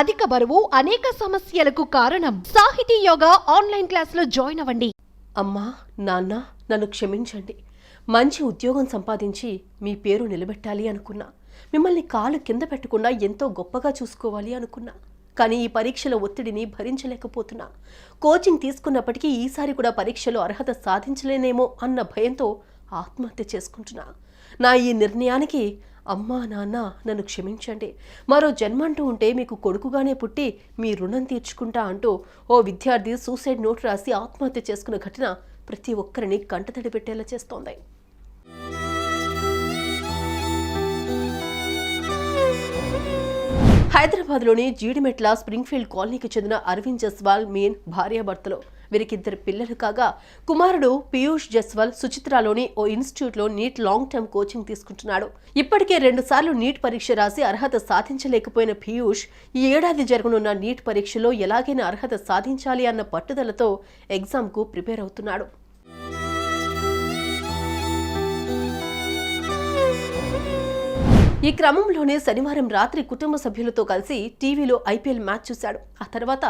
అధిక బరువు అనేక సమస్యలకు కారణం. సాహితీ యోగా ఆన్లైన్ క్లాసులో జాయిన్ అవ్వండి. అమ్మా నాన్న నన్ను క్షమించండి. మంచి ఉద్యోగం సంపాదించి మీ పేరు నిలబెట్టాలి అనుకున్నా. మిమ్మల్ని కాలు కింద పెట్టకుండా ఎంతో గొప్పగా చూసుకోవాలి అనుకున్నా. కానీ ఈ పరీక్షల ఒత్తిడిని భరించలేకపోతున్నా. కోచింగ్ తీసుకున్నప్పటికీ ఈసారి కూడా పరీక్షలో అర్హత సాధించలేనేమో అన్న భయంతో ఆత్మహత్య చేసుకుంటున్నా. నా ఈ నిర్ణయానికి అమ్మా నాన్న నన్ను క్షమించండి. మరో జన్మ అంటూ ఉంటే మీకు కొడుకుగానే పుట్టి మీ రుణం తీర్చుకుంటా అంటూ ఓ విద్యార్థి సూసైడ్ నోట్ రాసి ఆత్మహత్య చేసుకున్న ఘటన ప్రతి ఒక్కరిని కంటతడి పెట్టేలా చేస్తోంది. హైదరాబాద్లోని జీడిమెట్ల స్ప్రింగ్ఫీల్డ్ కాలనీకి చెందిన అరవింద్ జస్వాల్ మీన్ భార్యాభర్తలు. వీరికిద్దరు పిల్లలు కాగా కుమారుడు పీయూష్ జస్వాల్ సుచిత్రాలోని ఓ ఇన్స్టిట్యూట్లో నీట్ లాంగ్ టర్మ్ కోచింగ్ తీసుకుంటున్నాడు. ఇప్పటికే రెండుసార్లు నీట్ పరీక్ష రాసి అర్హత సాధించలేకపోయిన పీయూష్ ఈ ఏడాది జరగనున్న నీట్ పరీక్షలో ఎలాగైనా అర్హత సాధించాలి అన్న పట్టుదలతో ఎగ్జామ్కు ప్రిపేర్ అవుతున్నాడు. ఈ క్రమంలోనే శనివారం రాత్రి కుటుంబ సభ్యులతో కలిసి టీవీలో ఐపీఎల్ మ్యాచ్ చూశాడు. ఆ తర్వాత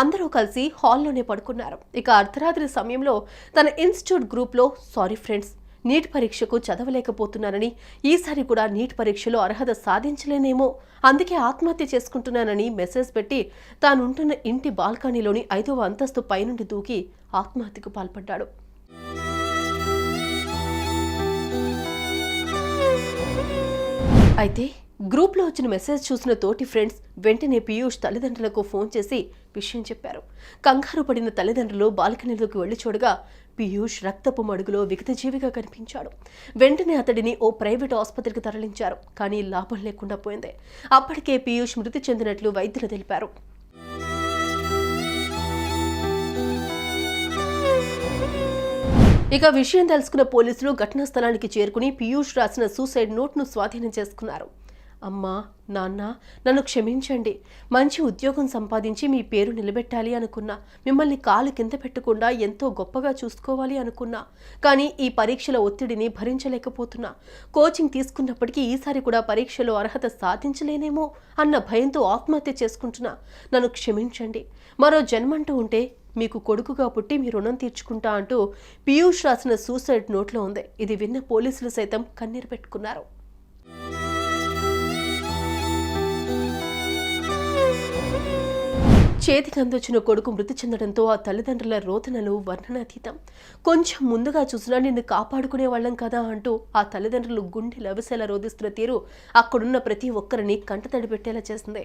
అందరూ కలిసి హాల్లోనే పడుకున్నారు. ఇక అర్ధరాత్రి సమయంలో తన ఇన్స్టిట్యూట్ గ్రూప్లో సారీ ఫ్రెండ్స్ నీట్ పరీక్షకు చదవలేకపోతున్నానని ఈసారి కూడా నీట్ పరీక్షలో అర్హత సాధించలేనేమో అందుకే ఆత్మహత్య చేసుకుంటున్నానని మెసేజ్ పెట్టి తానుంటున్న ఇంటి బాల్కనీలోని ఐదవ అంతస్తు పైనుండి దూకి ఆత్మహత్యకు పాల్పడ్డాడు. అయితే గ్రూప్లో వచ్చిన మెసేజ్ చూసిన తోటి ఫ్రెండ్స్ వెంటనే పీయూష్ తల్లిదండ్రులకు ఫోన్ చేసి విషయం చెప్పారు. కంగారు పడిన తల్లిదండ్రులు బాల్కనీలోకి వెళ్ళి చూడగా పీయూష్ రక్తపు మడుగులో విగతజీవిగా కనిపించాడు. వెంటనే అతడిని ఓ ప్రైవేట్ ఆసుపత్రికి తరలించారు కానీ లాభం లేకుండా పోయింది. అప్పటికే పీయూష్ మృతి చెందినట్లు వైద్యులు తెలిపారు. ఇక విషయం తెలుసుకున్న పోలీసులు ఘటనా స్థలానికి చేరుకుని పీయూష్ రాసిన సూసైడ్ నోట్ను స్వాధీనం చేసుకున్నారు. అమ్మా నాన్న నన్ను క్షమించండి. మంచి ఉద్యోగం సంపాదించి మీ పేరు నిలబెట్టాలి అనుకున్నా. మిమ్మల్ని కాలు కింద పెట్టకుండా ఎంతో గొప్పగా చూసుకోవాలి అనుకున్నా. కానీ ఈ పరీక్షల ఒత్తిడిని భరించలేకపోతున్నా. కోచింగ్ తీసుకున్నప్పటికీ ఈసారి కూడా పరీక్షలో అర్హత సాధించలేనేమో అన్న భయంతో ఆత్మహత్య చేసుకుంటున్నా. నన్ను క్షమించండి. మరో జన్మంటూ ఉంటే మీకు కొడుకుగా పుట్టి మీ రుణం తీర్చుకుంటా అంటూ పీయూష్ రాసిన సూసైడ్ నోట్లో ఉంది. ఇది విన్న పోలీసులు సైతం కన్నీరు పెట్టుకున్నారు. చేతికి అందొచ్చిన కొడుకు మృతి చెందడంతో ఆ తల్లిదండ్రుల రోదనలు వర్ణనాతీతం. కొంచెం ముందుగా చూసినా నిన్ను కాపాడుకునే వాళ్ళం కదా అంటూ ఆ తల్లిదండ్రులు గుండె లవిసేలా రోధిస్తున్న తీరు అక్కడున్న ప్రతి ఒక్కరిని కంటతడి పెట్టేలా చేసింది.